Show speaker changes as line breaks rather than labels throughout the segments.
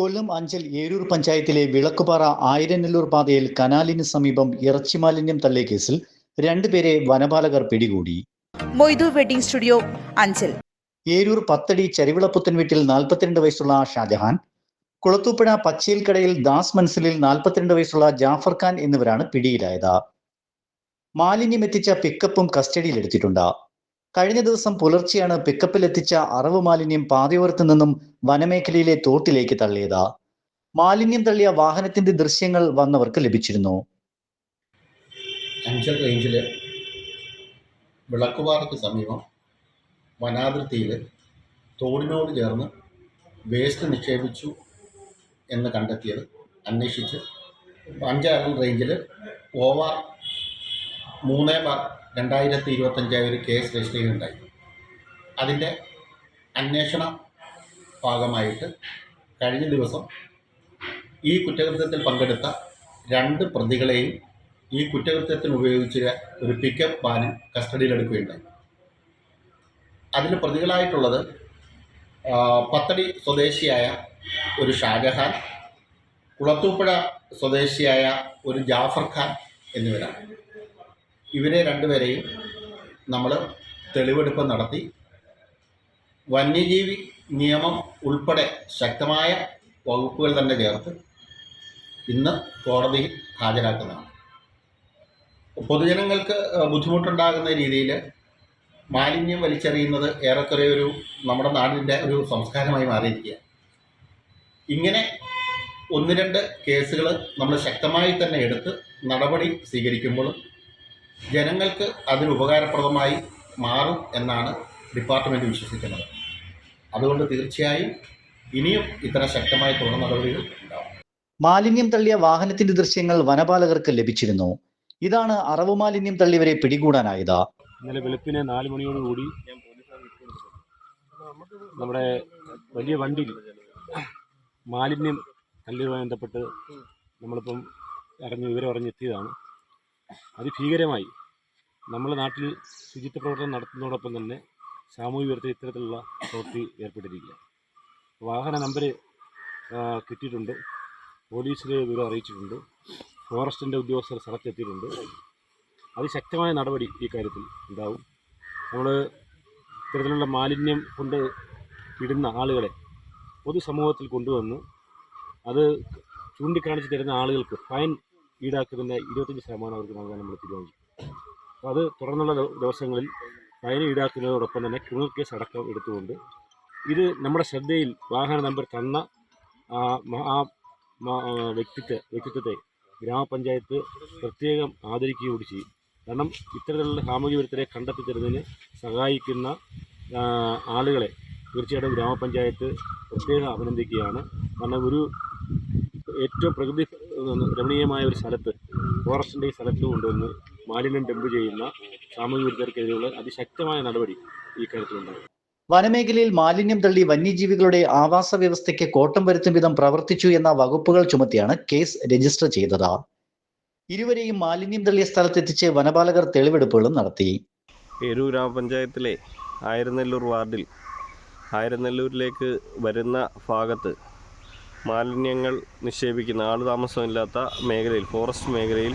കൊല്ലം അഞ്ചൽ ഏരൂർ പഞ്ചായത്തിലെ വിളക്കുപാറ ആയിരനെല്ലൂർ പാതയിൽ കനാലിന് സമീപം ഇറച്ചി മാലിന്യം തള്ളിയ കേസിൽ രണ്ടുപേരെ വനപാലകർ പിടികൂടി.
Moidu wedding studio Anchal.
Eroor Pathadi ചരിവിളപ്പുത്തൻ വീട്ടിൽ നാൽപ്പത്തിരണ്ട് വയസ്സുള്ള ഷാജഹാൻ കുളത്തൂപ്പുഴ പച്ചയിൽക്കടയിൽ ദാസ് മൻസിലിൽ നാൽപ്പത്തിരണ്ട് വയസ്സുള്ള ജാഫർ ഖാൻ എന്നിവരാണ് പിടിയിലായത്. മാലിന്യം എത്തിച്ച പിക്കപ്പും കസ്റ്റഡിയിലെടുത്തിട്ടുണ്ട്. കഴിഞ്ഞ ദിവസം പുലർച്ചെയാണ് പിക്കപ്പിലെത്തിച്ച അറവ് മാലിന്യം പാതയോരത്തു നിന്നും വനമേഖലയിലെ തോട്ടിലേക്ക് തള്ളിയത്. മാലിന്യം തള്ളിയ വാഹനത്തിന്റെ ദൃശ്യങ്ങൾ വന്നവർക്ക് ലഭിച്ചിരുന്നു.
അഞ്ചൽ റേഞ്ചിലെ വിളക്കുപാറയ്ക്ക് സമീപം വനാതിർത്തിയിൽ തോടിനോട് ചേർന്ന് വേസ്റ്റ് നിക്ഷേപിച്ചു എന്ന് കണ്ടെത്തിയത് അന്വേഷിച്ച് അഞ്ചൽ റേഞ്ചിൽ ഓവർ മൂന്ന് ബാർ രണ്ടായിരത്തി ഇരുപത്തഞ്ചായ ഒരു കേസ് രജിസ്റ്റർ ചെയ്യുകയുണ്ടായി അതിന്റെ അന്വേഷണ ഭാഗമായിട്ട് കഴിഞ്ഞ ദിവസം ഈ കുറ്റകൃത്യത്തിൽ പങ്കെടുത്ത രണ്ട് പ്രതികളെയും ഈ കുറ്റകൃത്യത്തിന് ഉപയോഗിച്ച ഒരു പിക്കപ്പ് വാനിൽ കസ്റ്റഡിയിലെടുക്കുകയുണ്ടായി. അതിൽ പ്രതികളായിട്ടുള്ളത് പത്തടി സ്വദേശിയായ ഒരു ഷാജഹാൻ കുളത്തൂപ്പുഴ സ്വദേശിയായ ഒരു ജാഫർ ഖാൻ എന്നിവരാണ്. ഇവരെ രണ്ടുപേരെയും നമ്മൾ തെളിവെടുപ്പ് നടത്തി. വന്യജീവി നിയമം ഉൾപ്പെടെ ശക്തമായ വകുപ്പുകൾ തന്നെ ചേർത്ത് ഇന്ന് കോടതിയിൽ ഹാജരാക്കുന്നതാണ്. പൊതുജനങ്ങൾക്ക് ബുദ്ധിമുട്ടുണ്ടാകുന്ന രീതിയിൽ മാലിന്യം വലിച്ചെറിയുന്നത് ഏറെക്കുറെ ഒരു നമ്മുടെ നാടിന്റെ ഒരു സംസ്കാരമായി മാറിയിരിക്കുക ഇങ്ങനെ ഒന്ന് രണ്ട് കേസുകൾ നമ്മൾ ശക്തമായി തന്നെ എടുത്ത് നടപടി സ്വീകരിക്കുമ്പോഴും ജനങ്ങൾക്ക് അതിന് ഉപകാരപ്രദമായി മാറും എന്നാണ് ഡിപ്പാർട്ട്മെന്റ് വിശ്വസിക്കുന്നത്. അതുകൊണ്ട് തീർച്ചയായും ഇനിയും ഇത്തരം ശക്തമായ തുടർ നടപടികൾ ഉണ്ടാവും.
മാലിന്യം തള്ളിയ വാഹനത്തിന്റെ ദൃശ്യങ്ങൾ വനപാലകർക്ക് ലഭിച്ചിരുന്നു. ഇതാണ് അറവ് മാലിന്യം തള്ളിയവരെ പിടികൂടാനായത്.
ഇന്നലെ വെളുപ്പിന് നാല് മണിയോടുകൂടി നമ്മുടെ വലിയ വണ്ടിയിൽ മാലിന്യം തള്ളിയുമായി ബന്ധപ്പെട്ട് നമ്മളിപ്പം അറിഞ്ഞ് വിവരം അറിഞ്ഞെത്തിയതാണ്. അതിഭീകരമായി നമ്മുടെ നാട്ടിൽ ശുചിത്വ പ്രവർത്തനം നടത്തുന്നതോടൊപ്പം തന്നെ സാമൂഹിക വിരുദ്ധ ഇത്തരത്തിലുള്ള പ്രവൃത്തി ഏർപ്പെട്ടിരിക്കുക വാഹന നമ്പർ കിട്ടിയിട്ടുണ്ട്. പോലീസിലെ വിവരം അറിയിച്ചിട്ടുണ്ട്. ഫോറസ്റ്റിന്റെ ഉദ്യോഗസ്ഥർ സ്ഥലത്തെത്തിയിട്ടുണ്ട്. അതിശക്തമായ നടപടി ഈ കാര്യത്തിൽ ഉണ്ടാവും. നമ്മൾ ഇത്തരത്തിലുള്ള മാലിന്യം കൊണ്ട് ഇടുന്ന ആളുകളെ പൊതുസമൂഹത്തിൽ കൊണ്ടുവന്ന് അത് ചൂണ്ടിക്കാണിച്ച് തരുന്ന ആളുകൾക്ക് ഫൈൻ ഈടാക്കുന്നതിന്റെ ഇരുപത്തഞ്ച് ശതമാനം അവർക്ക് നൽകാൻ നമ്മൾ തീരുമാനിച്ചു. അപ്പോൾ അത് തുടർന്നുള്ള ദിവസങ്ങളിൽ ഫൈൻ ഈടാക്കുന്നതോടൊപ്പം തന്നെ ക്രിമിനൽ കേസ് അടക്കം എടുത്തുകൊണ്ട് ഇത് നമ്മുടെ ശ്രദ്ധയിൽ വാഹന നമ്പർ തന്ന ആ വ്യക്തിത്വ വ്യക്തിത്വത്തെ ഗ്രാമപഞ്ചായത്ത് പ്രത്യേകം ആദരിക്കുകയും കൂടി ചെയ്യും. കാരണം ഇത്തരത്തിലുള്ള സാമൂഹ്യ വിരുദ്ധരെ കണ്ടെത്തി തരുന്നതിന് സഹായിക്കുന്ന ആളുകളെ തീർച്ചയായിട്ടും ഗ്രാമപഞ്ചായത്ത് പ്രത്യേകം അഭിനന്ദിക്കുകയാണ്. കാരണം ഒരു ഏറ്റവും പ്രകൃതി രമണീയമായ ഒരു സ്ഥലത്ത് ഫോറസ്റ്റിന്റെ ഈ സ്ഥലത്ത് കൊണ്ടുവന്ന് മാലിന്യം ഡംപ് ചെയ്യുന്ന സാമൂഹ്യ വിരുദ്ധർക്കെതിരെയുള്ള അതിശക്തമായ നടപടി ഈ കാര്യത്തിലുണ്ടാകും
വനമേഖലയിൽ മാലിന്യം തള്ളി വന്യജീവികളുടെ ആവാസ വ്യവസ്ഥയ്ക്ക് കോട്ടം വരുത്തും വിധം പ്രവർത്തിച്ചു എന്ന വകുപ്പുകൾ ചുമത്തിയാണ് കേസ് രജിസ്റ്റർ ചെയ്തത്. ഇരുവരെയും മാലിന്യം തള്ളിയ സ്ഥലത്തെത്തിച്ച് വനപാലകർ തെളിവെടുപ്പുകളും നടത്തി.
എരൂ ഗ്രാമപഞ്ചായത്തിലെ ആയിരനെല്ലൂർ വാർഡിൽ ആയിരനെല്ലൂരിലേക്ക് വരുന്ന ഭാഗത്ത് മാലിന്യങ്ങൾ നിക്ഷേപിക്കുന്ന ആൾ താമസമില്ലാത്ത മേഖലയിൽ ഫോറസ്റ്റ് മേഖലയിൽ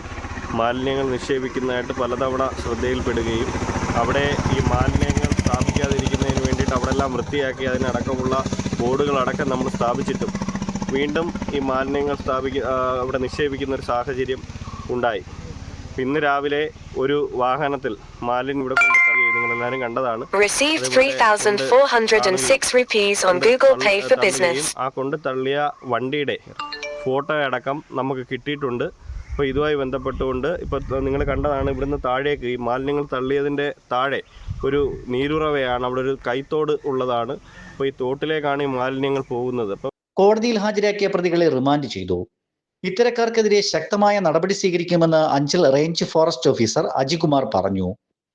മാലിന്യങ്ങൾ നിക്ഷേപിക്കുന്നതായിട്ട് പലതവണ ശ്രദ്ധയിൽപ്പെടുകയും അവിടെ ഈ മാലിന്യങ്ങൾ സ്ഥാപിക്കാതിരിക്കുന്നതിന് വേണ്ടിയിട്ട് അവിടെല്ലാം വൃത്തിയാക്കി അതിനടക്കമുള്ള ബോർഡുകളടക്കം നമ്മൾ സ്ഥാപിച്ചിട്ടും വീണ്ടും ഈ മാലിന്യങ്ങൾ സ്ഥാപിക്ക അവിടെ നിക്ഷേപിക്കുന്ന ഒരു സാഹചര്യം ഉണ്ടായി. ഇന്ന് രാവിലെ ഒരു വാഹനത്തിൽ മാലിന്യം ഇവിടെ കൊണ്ട് നിങ്ങളെല്ലാവരും കണ്ടതാണ്.
Received 3,406 rupees on
കൊണ്ട്
Google
തള്ളി-
Pay for
തള്ളുകയും
Business.
ആ കൊണ്ട് തള്ളിയ വണ്ടിയുടെ ഫോട്ടോ അടക്കം നമുക്ക് കിട്ടിയിട്ടുണ്ട്. അപ്പോൾ ഇതുമായി ബന്ധപ്പെട്ടുകൊണ്ട് ഇപ്പോൾ നിങ്ങൾ കണ്ടതാണ് ഇവിടുന്ന് താഴേക്ക് ഈ മാലിന്യങ്ങൾ തള്ളിയതിന്റെ താഴെ ഒരു നീരുറവയാണ്. അവിടെ ഒരു കൈത്തോട് ഉള്ളതാണ്. അപ്പോൾ ഈ തോട്ടിലേക്കാണ് ഈ മാലിന്യങ്ങൾ പോകുന്നത്. അപ്പോൾ
കോടതിയിൽ ഹാജരാക്കിയ പ്രതികളെ റിമാൻഡ് ചെയ്തു. ഇത്തരക്കാർക്കെതിരെ ശക്തമായ നടപടി സ്വീകരിക്കുമെന്ന് Anchal range forest officer Ajikumar പറഞ്ഞു.